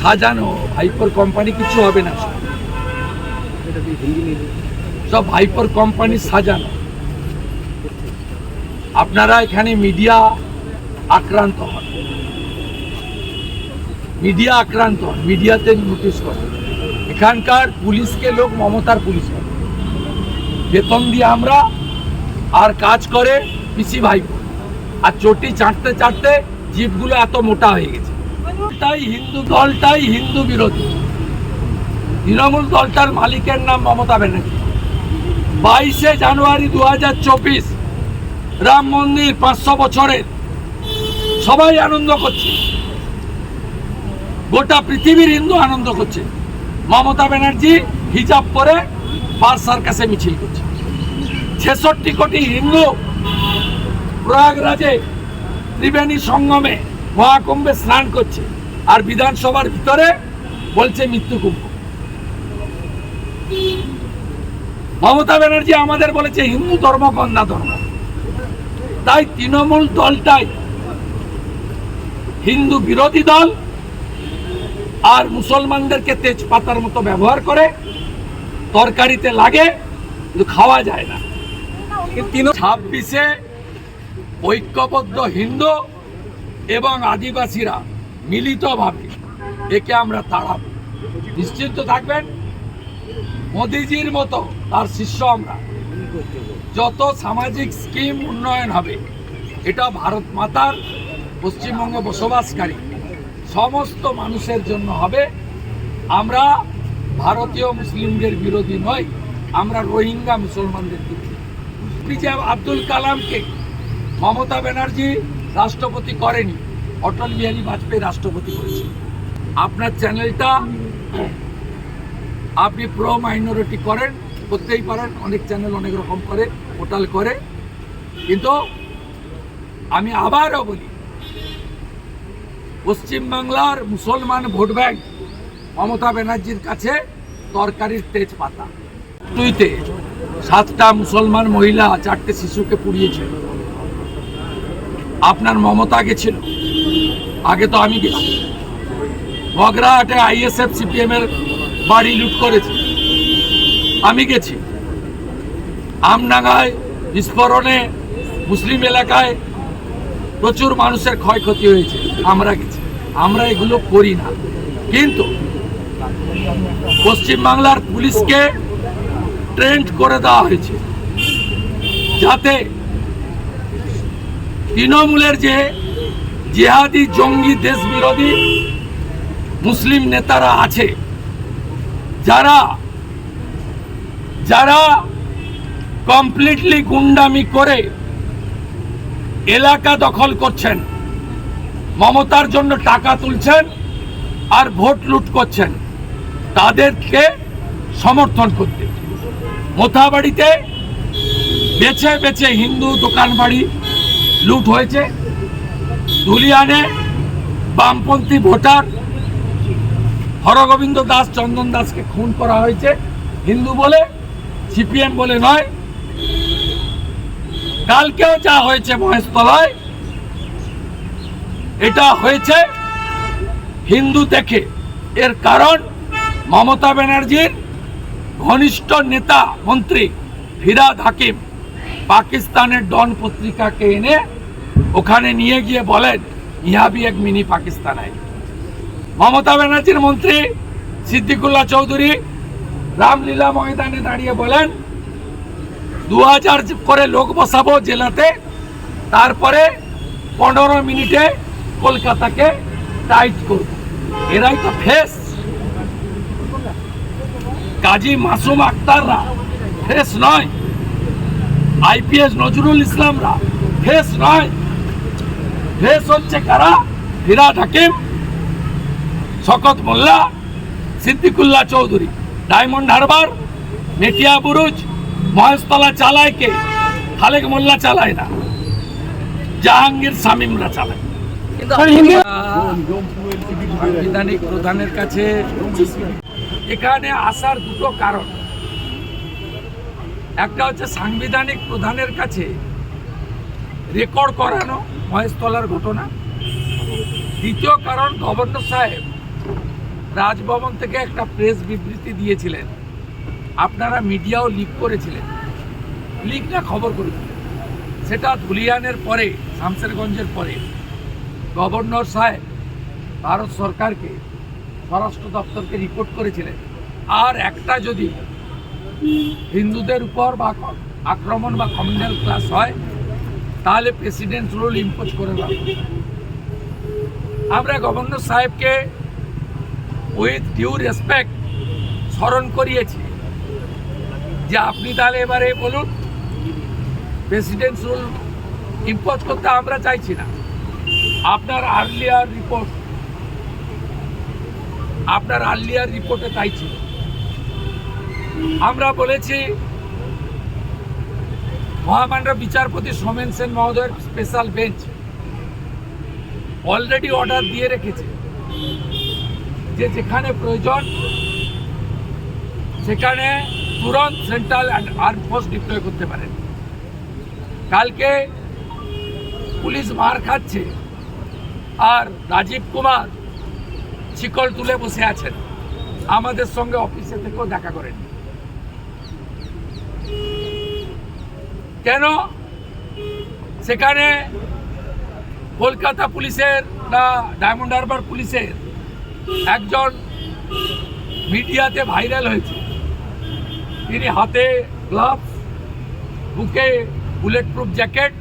সাজানো ভাইপর কোম্পানি কিছু হবে না সব। ভাইপর কোম্পানি সাজানো। আপনারা এখানে মিডিয়া আক্রান্ত হন। মিডিয়া আক্রান্ত হন মিডিয়াতে নোটিশ করেন। এখানকার পুলিশকে লোক মমতার পুলিশ করে বেতন দিয়ে আমরা আর কাজ করে পিসি ভাইপো আর চটি চাটতে চাটতে জিপগুলো এত মোটা হয়ে গেছে। দলটাই হিন্দু দলটাই হিন্দু বিরোধী। তৃণমূল দলটার মালিকের নাম মমতা ব্যানার্জি। বাইশে জানুয়ারি দু হাজার চব্বিশ, রাম মন্দির পাঁচশো বছরের। সবাই আনন্দ করছে। গোটা পৃথিবীর হিন্দু আনন্দ করছে। মমতা ব্যানার্জি হিজাব পরে পার সার্কাসে মিছিল করছে। ছেষট্টি কোটি হিন্দু প্রয়াগরাজে ত্রিবেণী সঙ্গমে মহাকুম্ভে স্নান করছে আর বিধানসভার ভিতরে বলছে মৃত্যু কুম্ভ। মমতা ব্যানার্জি আমাদের বলেছে হিন্দু ধর্ম কন্যা ধর্ম। তাই তৃণমূল দলটাই হিন্দু বিরোধী দল আর মুসলমানদেরকে তেজপাতার মতো ব্যবহার করে তরকারিতে লাগে কিন্তু খাওয়া যায় না। ছাব্বিশে ঐক্যবদ্ধ হিন্দু এবং আদিবাসীরা মিলিতভাবে একে আমরা তাড়াবো। নিশ্চিন্ত থাকবেন? মোদিজির মতো তার শিষ্য আমরা। যত সামাজিক স্কিম উন্নয়ন হবে, এটা ভারত মাতার পশ্চিমবঙ্গে বসবাসকারী সমস্ত মানুষের জন্য হবে। আমরা ভারতীয় মুসলিমদের বিরোধী নই, আমরা রোহিঙ্গা মুসলমানদের বিরোধী। পিজে আব্দুল কালামকে মমতা ব্যানার্জি রাষ্ট্রপতি করেনি, অটল বিহারী বাজপেয়ী রাষ্ট্রপতি করেছে। আপনার চ্যানেলটা, আপনি প্রো মাইনরিটি করেন, করতেই পারেন, অনেক চ্যানেল অনেক রকম করে, পোর্টাল করে। কিন্তু আমি আবারও বলি, পশ্চিমবাংলার মুসলমান ভোট ব্যাংক মমতা ব্যানার্জির কাছে তরকারির তেজ পাতা টুইতে সাতটা মুসলমান মহিলা, চারটে শিশুকে পুড়িয়েছে। আপনার মমতা গেছিল আগে তো আমি গেছি। বগরাহাটে আইএসএফ, সিপিএম এর বাড়ি লুট করেছে। আমি গেছি। আমডাঙ্গায় বিস্ফোরণে মুসলিম এলাকায় প্রচুর মানুষের ক্ষয়ক্ষতি হয়েছে। আমরা গেছি। আমরা এগুলো করি না। কিন্তু পশ্চিমবাংলার পুলিশকে ট্রেন্ড করে দেওয়া হয়েছে। যাতে তৃণমূলের যে জেহাদি জঙ্গি দেশ বিরোধী মুসলিম নেতারা আছে, যারা যারা কমপ্লিটলি গুন্ডামি করে এলাকা দখল করছেন, মমতার জন্য টাকা তুলছেন আর ভোট লুট করছেন, তাদেরকে সমর্থন করতে। মোথাবাড়িতে বেছে বেছে হিন্দু দোকান বাড়ি লুট হয়েছে। ধুলিয়ানে বামপন্থী ভোটার হরগোবিন্দ দাস, চন্দন দাসকে খুন করা হয়েছে। হিন্দু বলে, সিপিএম বলে নয়। কালকেও যা হয়েছে মহেশতলায়, এটা হয়েছে হিন্দু দেখে। এর কারণ মমতা ব্যানার্জির ঘনিষ্ঠ নেতা মন্ত্রী ফিরাদ হাকিম পাকিস্তানের ডন পত্রিকাকে এনে ওখানে নিয়ে গিয়ে বলেন, ইহা ভি এক মিনি পাকিস্তান है মমতা ব্যানার্জির মন্ত্রী সিদ্দিকুল্লাহ চৌধুরী রামলীলা ময়দানে দাঁড়িয়ে বলেন, দু হাজার করে লোক বসাবো জেলাতে, তারপরে পনেরো মিনিটে কলকাতাকে টাইট করব। এরাই তো ফেস। কাজী মাসুম আক্তাররা ফেস নয় আইপিএস নজরুল ইসলামরা ফেস নয়। ফ্রেশ হচ্ছে কারা? ফিরাদ হাকিম শকত মোল্লা সিদ্দিকুল্লাহ চৌধুরী। ডায়মন্ড হারবার নেটিয়া বুরুজ মহেশতলা চালায় কে? খালেক মোল্লা চালায় না। জাহাঙ্গীর শামীমরা চালায়। সাংবিধানিক প্রধানের কাছে এখানে আসার দুটো কারণ। একটা হচ্ছে সাংবিধানিক প্রধানের কাছে রেকর্ড করানো মহেশতলার ঘটনা। দ্বিতীয় কারণ, গভর্নর সাহেব রাজভবন থেকে একটা প্রেস বিবৃতি দিয়েছিলেন। আপনারা মিডিয়াও লিক করেছিলেন। লিক না, খবর করেছিলেন সেটা ধুলিয়ানের পরে শামসেরগঞ্জের পরে। গভর্নর সাহেব ভারত সরকারকে, স্বরাষ্ট্র দপ্তরকে রিপোর্ট করেছিলেন। আর একটা যদি হিন্দুদের উপর বা আক্রমণ বা কমিউনাল ক্লাস হয় তাহলে প্রেসিডেন্ট রুল ইম্পোজ করে দেওয়া আমরা গভর্নর সাহেবকে উইথ ডিউ রেসপেক্ট স্মরণ করিয়েছি যে আপনি তাহলে এবারে বলুন প্রেসিডেন্ট রুল ইম্পোজ করতে আমরা চাইছি না। আপনার আর্লিয়ার রিপোর্ট আপনার আর্লিয়ার রিপোর্টে তাই ছিল। আমরা বলেছি মহামান্য বিচারপতি সোমেন সেন মহোদয়ের স্পেশাল বেঞ্চ অলরেডি অর্ডার দিয়ে রেখেছে। যে যেখানে প্রয়োজন, সেখানে তুরন্ত সেন্ট্রাল আর্ম ফোর্স ডিপ্লয় করতে পারেন কালকে পুলিশ মার খাচ্ছে আর রাজীব কুমার শিকল তুলে বসে আছেন। আমাদের সঙ্গে অফিসে থেকেও দেখা করেন কেন? সেখানে কলকাতা পুলিশের না ডায়মন্ড হারবার পুলিশের একজন মিডিয়াতে ভাইরাল হয়েছে। তিনি হাতে গ্লাভস বুকে বুলেট প্রুফ জ্যাকেট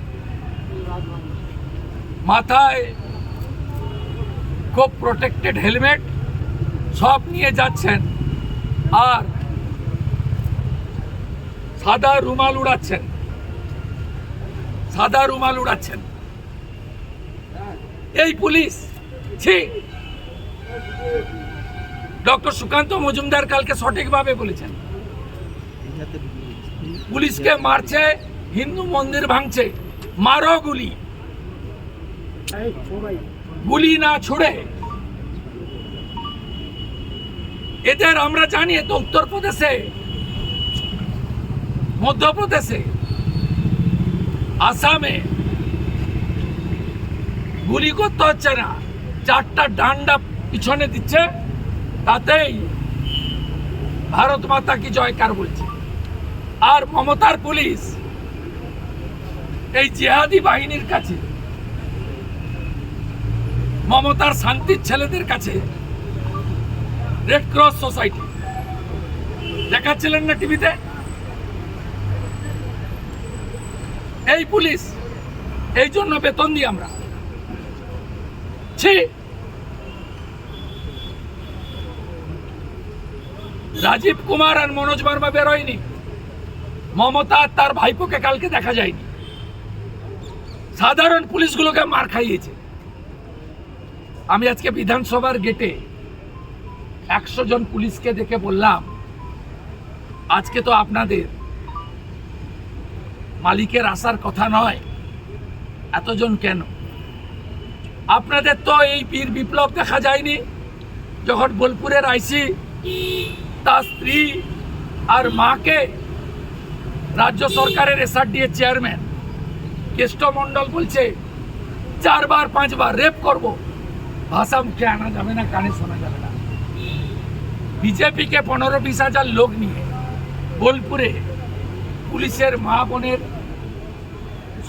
মাথায় খুব প্রোটেক্টেড হেলমেট সব নিয়ে যাচ্ছেন আর সাদা রুমাল উড়াচ্ছেন। সাদা রুমাল উড়াচ্ছেন। এই পুলিশ, ছি। ডক্টর সুকান্ত মজুমদার কালকে সঠিকভাবে বলেছেন। পুলিশকে মারছে, হিন্দু মন্দির ভাঙছে, মারো গুলি। গুলি না ছুড়ে। এদের আমরা জানি তো উত্তরপ্রদেশে, মধ্যপ্রদেশে। আসামে। গুলি করতে হচ্ছে না। চারটা ডান্ডা পিছনে দিচ্ছে। তাতেই ভারত মাতা কি জয়কার বলছে। আর মমতার পুলিশ এই জেহাদি বাহিনীর কাছে, মমতার শান্তির ছেলেদের কাছে রেড ক্রস সোসাইটি দেখাচ্ছিলেন না টিভিতে? এই পুলিশ, এই জন্য বেতন দিই আমরা। ছি। রাজীব কুমার আর মনোজ বর্মা বেরোয়নি। মমতা তার ভাইপোকে কালকে দেখা যায়নি। সাধারণ পুলিশগুলোকে মার খাইয়েছে। আমি আজকে বিধানসভার গেটে একশো জন পুলিশকে দেখে বললাম, আজকে তো আপনাদের মালিকের আসার কথা নয়। এতজন কেন? আপনাদের তো এই বীর বিপ্লব দেখা যায়নি। যখন বোলপুরের আইসি, তার স্ত্রী আর মাকে রাজ্য সরকারের এসআরডিএ চেয়ারম্যান কেষ্টমণ্ডল বলছে, চারবার, পাঁচবার রেপ করব। ভাষা মুখে আনা যাবে না, কানে শোনা যাবে না। বিজেপিকে পনেরো, বিশ হাজার লোক নিয়ে বোলপুরে পুলিশের মা বোনের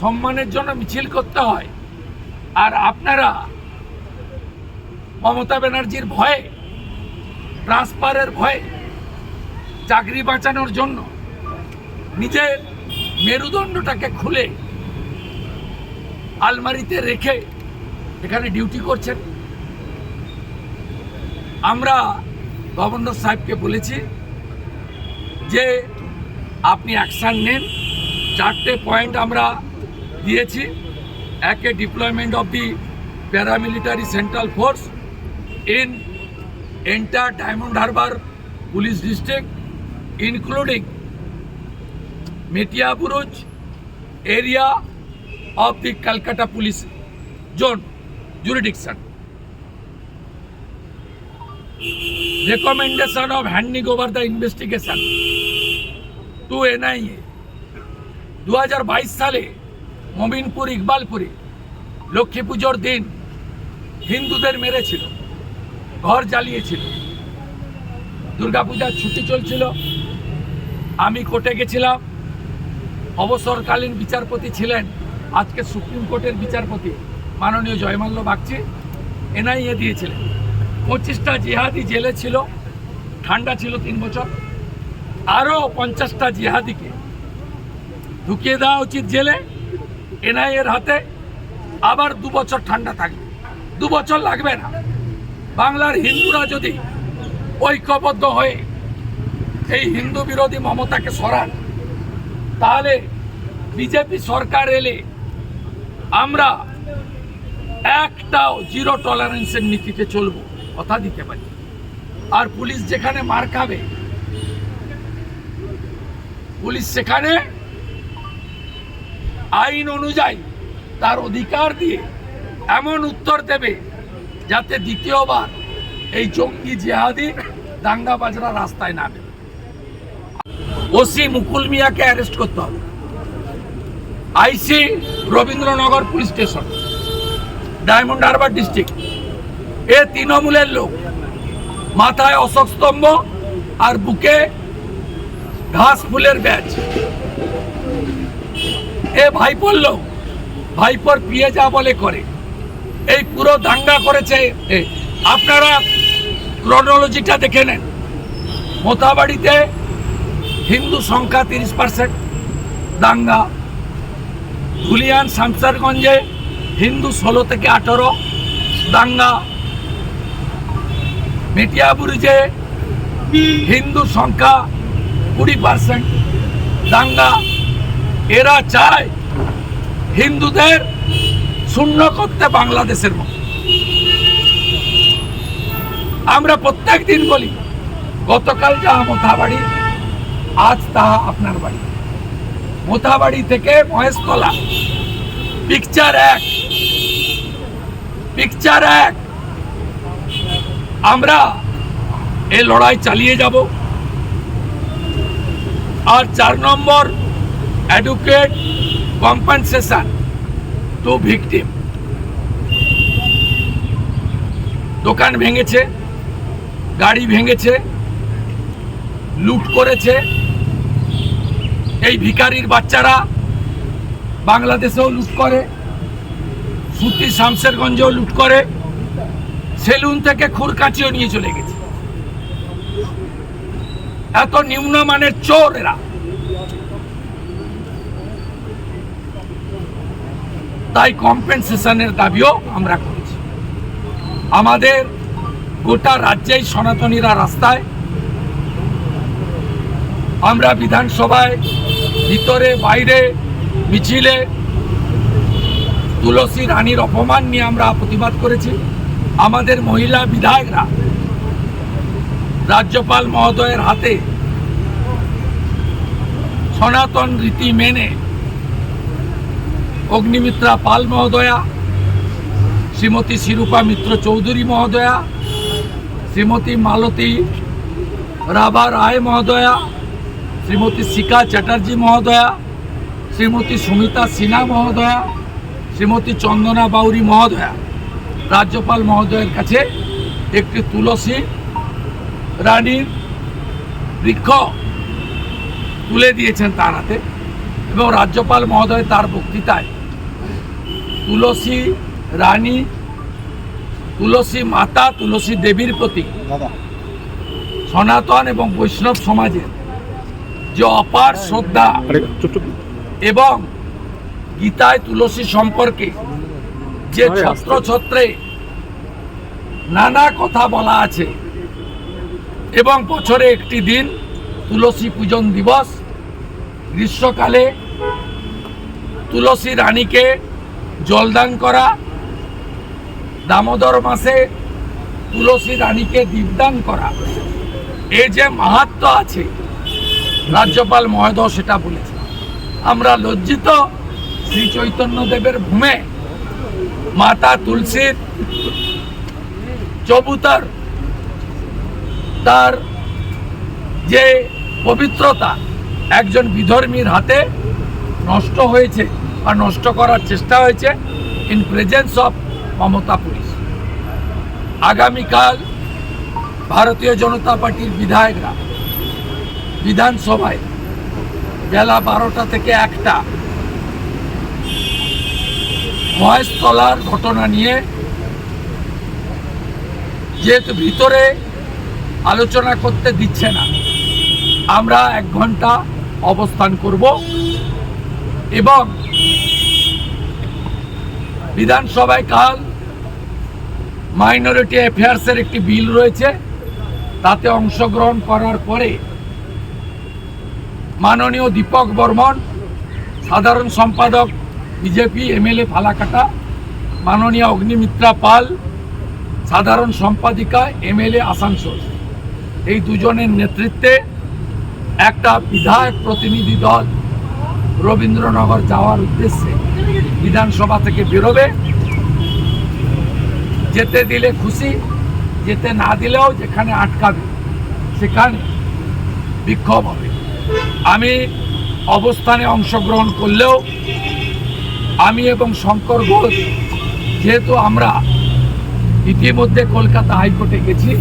সম্মানের জন্য মিছিল করতে হয়। আর আপনারা মমতা ব্যানার্জির ভয়ে, ট্রান্সফারের ভয়ে চাকরি বাঁচানোর জন্য নিজের মেরুদণ্ডটাকে খুলে আলমারিতে রেখে এখানে ডিউটি করছেন। আমরা গভর্নর সাহেবকে বলেছি যে আপনি অ্যাকশান নেন। চারটে পয়েন্ট আমরা দিয়েছি। একে deployment of the paramilitary central force in entire Diamond Harbour police district including Metiabruz area of the Calcutta police zone jurisdiction recommendation of handing over the investigation to NIA. 2022 সালে মমিনপুর ইকবালপুরে লক্ষ্মী পুজোর দিন হিন্দুদের মেরেছিল, ঘর জ্বালিয়েছিল, দুর্গাপূজার ছুটি চলছিল। আমি কোর্টে গেছিলাম। অবসরকালীন বিচারপতি ছিলেন আজকে সুপ্রিম কোর্টের বিচারপতি মাননীয় জয়মাল্য বাগচি। এনআইএ দিয়েছিলেন। পঁচিশটা জিহাদি জেলে ছিল, ঠান্ডা ছিল তিন বছর। আরও পঞ্চাশটা জিহাদিকে ঢুকিয়ে দেওয়া উচিত জেলে, এনআইএর হাতে। আবার দু বছর ঠান্ডা থাকবে। দু বছর লাগবে না। বাংলার হিন্দুরা যদি ঐক্যবদ্ধ হয়ে এই হিন্দু বিরোধী মমতাকে সরান, তাহলে বিজেপি সরকার এলে আমরা একটাও জিরো টলারেন্সের নীতিতে চলব, কথা দিতে পারি। আর পুলিশ যেখানে মার খাবে পুলিশ সেখানে আইন অনুযায়ী তার অধিকার দিয়ে এমন উত্তর দেবে যাতে দ্বিতীয়বার এই জঙ্গি জেহাদি দাঙ্গাবাজরা রাস্তায় নামে। ওসি মুকুল মিয়াকে অ্যারেস্ট করতে হবে। IC Rabindranagar police station, Diamond Harbour district. এ তৃণমূলের লোক। মাথায় অশোক স্তম্ভ আর বুকে ঘাস ফুলের ব্যাচ। এ ভাইপোর লোক, ভাইপোর পিয়ে যা বলে করে। এই পুরো দাঙ্গা করেছে আপনারা ক্রোনোলজিটা দেখে নেন। মোতাবাড়িতে হিন্দু সংখ্যা তিরিশ পার্সেন্ট, দাঙ্গা। ধুলিয়ান শামসারগঞ্জে হিন্দু ষোলো থেকে আঠারো, দাঙ্গা। মেটিয়াবুরুজে হিন্দু সংখ্যা কুড়ি পার্সেন্ট দাঙ্গা, এরা চায় হিন্দুদের শূন্য করতে বাংলাদেশের মতো। আমরা প্রত্যেক দিন বলি, গতকাল যা মোথাবাড়ি, আজ তাহা আপনার বাড়ি। মোথাবাড়ি থেকে মহেশতলা পিকচার এক। পিকচার এক। আমরা এই লড়াই চালিয়ে যাব। আর চার number adequate compensation to victim দোকান ভেঙেছে, গাড়ি ভেঙেছে, লুট করেছে। এই ভিখারির বাচ্চারা বাংলাদেশেও লুট করে, সুতি শামসেরগঞ্জেও লুট করে, সেলুন থেকে খুরকাচিও নিয়ে চলে গেছে। এত নিম্নমানের চোর এরা তাই কম্পেনসেশনের দাবিও আমরা করেছি। আমাদের গোটা রাজ্যেই সনাতনীরা রাস্তায় আমরা বিধানসভায় ভিতরে, বাইরে, মিছিলে তুলসী রানীর অপমান নিয়ে আমরা প্রতিবাদ করেছি। আমাদের মহিলা বিধায়করা রাজ্যপাল মহোদয়ের হাতে সনাতন রীতি মেনে অগ্নিমিত্রা পাল মহোদয়া, শ্রীমতী শিরূপা মিত্র চৌধুরী মহোদয়া, শ্রীমতী মালতী রাভা রায় মহোদয়া, শ্রীমতী শিকা চ্যাটার্জি মহোদয়া, শ্রীমতী সুমিতা সিনহা মহোদয়া, শ্রীমতী চন্দনা বাউরি মহোদয়া। রাজ্যপাল মহোদয়ের কাছে একটি তুলসী রানীর বৃক্ষ তুলে দিয়েছেন তার হাতে এবং রাজ্যপাল মহোদয় তার বক্তৃতায় তুলসী রানী তুলসী মাতা তুলসী দেবীর প্রতি সনাতন এবং বৈষ্ণব সমাজের যে অপার শ্রদ্ধা এবং গীতায় তুলসী সম্পর্কে যে ছত্র ছত্রে নানা কথা বলা আছে এবং বছরে একটি দিন তুলসী পূজন দিবস। গ্রীষ্মকালে তুলসী রানীকে জলদান করা। দামোদর মাসে তুলসী রানীকে দীপদান করা। এই যে মাহাত্ম আছে, রাজ্যপাল মহোদয় সেটা বলেছে আমরা লজ্জিত শ্রী চৈতন্য দেবের ভূমে মাতা তুলসীর চবুতার তার যে পবিত্রতা একজন বিধর্মীর হাতে নষ্ট হয়েছে বা নষ্ট করার চেষ্টা হয়েছে in presence of Mamata police. আগামীকাল ভারতীয় জনতা পার্টির বিধায়করা বিধানসভায় বেলা বারোটা থেকে একটা মহেশতলার ঘটনা নিয়ে যেহেতু ভিতরে আলোচনা করতে দিচ্ছে না। আমরা এক ঘণ্টা অবস্থান করব এবং বিধানসভায় কাল মাইনরিটি অ্যাফেয়ার্সের একটি বিল রয়েছে, তাতে অংশগ্রহণ করার পরে মাননীয় দীপক বর্মন, সাধারণ সম্পাদক, বিজেপি, এমএলএ ফালাকাটা, মাননীয় অগ্নিমিত্রা পাল, সাধারণ সম্পাদিকা, এমএলএ আসানসোল। এই দুজনের নেতৃত্বে একটা বিধায়ক প্রতিনিধি দল রবীন্দ্রনগর যাওয়ার উদ্দেশ্যে বিধানসভা থেকে বেরোবে। যেতে দিলে খুশি, যেতে না দিলেও যেখানে আটকাবে, সেখানে বিক্ষোভ হবে। আমি অবস্থানে অংশগ্রহণ করলেও আমি এবং শঙ্কর ঘোষ, যেহেতু আমরা ইতিমধ্যে কলকাতা হাইকোর্টে গেছি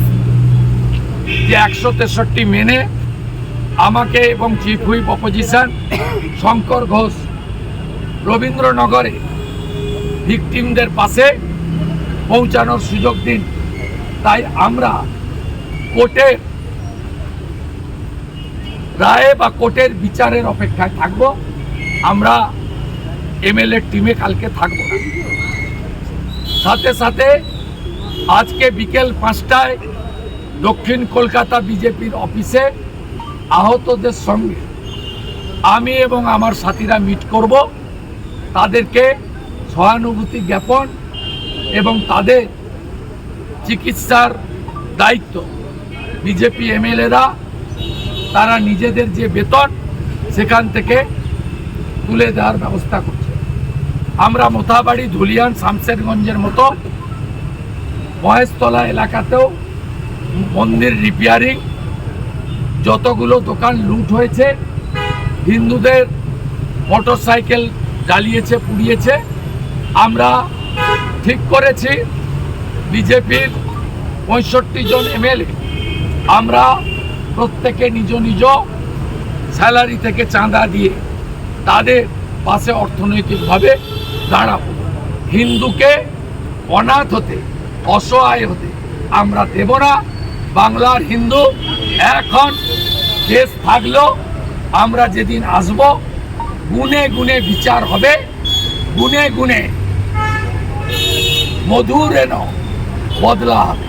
যে একশো তেষট্টি মেনে আমাকে এবং chief whip opposition Shankar Ghosh রবীন্দ্রনগরে ভিকটিমদের পাশে পৌঁছানোর সুযোগ দিন। তাই আমরা কোর্টের রায়ে বা কোর্টের বিচারের অপেক্ষায় থাকব। আমরা এমএলএ টিমে কালকে থাকব সাথে সাথে আজকে বিকেল পাঁচটায় দক্ষিণ কলকাতা বিজেপির অফিসে আহতদের সঙ্গে আমি এবং আমার সাথীরা মিট করব। তাদেরকে সহানুভূতি জ্ঞাপন এবং তাদের চিকিৎসার দায়িত্ব। বিজেপি এমএলএরা, তারা নিজেদের যে বেতন, সেখান থেকে তুলে দেওয়ার ব্যবস্থা করছে। আমরা মোথাবাড়ি, ধুলিয়ান, শামশেরগঞ্জের মতো মহেশতলা এলাকাতেও মন্দির রিপেয়ারিং যতগুলো দোকান লুট হয়েছে, হিন্দুদের মোটর সাইকেল জ্বালিয়েছে, পুড়িয়েছে, আমরা ঠিক করেছি, বিজেপির পঁয়ষট্টি জন এমএলএ, আমরা প্রত্যেকে নিজ নিজ স্যালারি থেকে চাঁদা দিয়ে তাদের পাশে অর্থনৈতিকভাবে দাঁড়াবো। হিন্দুকে অনাথ হতে, অসহায় হতে আমরা দেব না। বাংলার হিন্দু, এখন দেশ থাকলেও আমরা যেদিন আসব, গুনে গুনে বিচার হবে, গুনে গুনে মধুর এন বদলা হবে।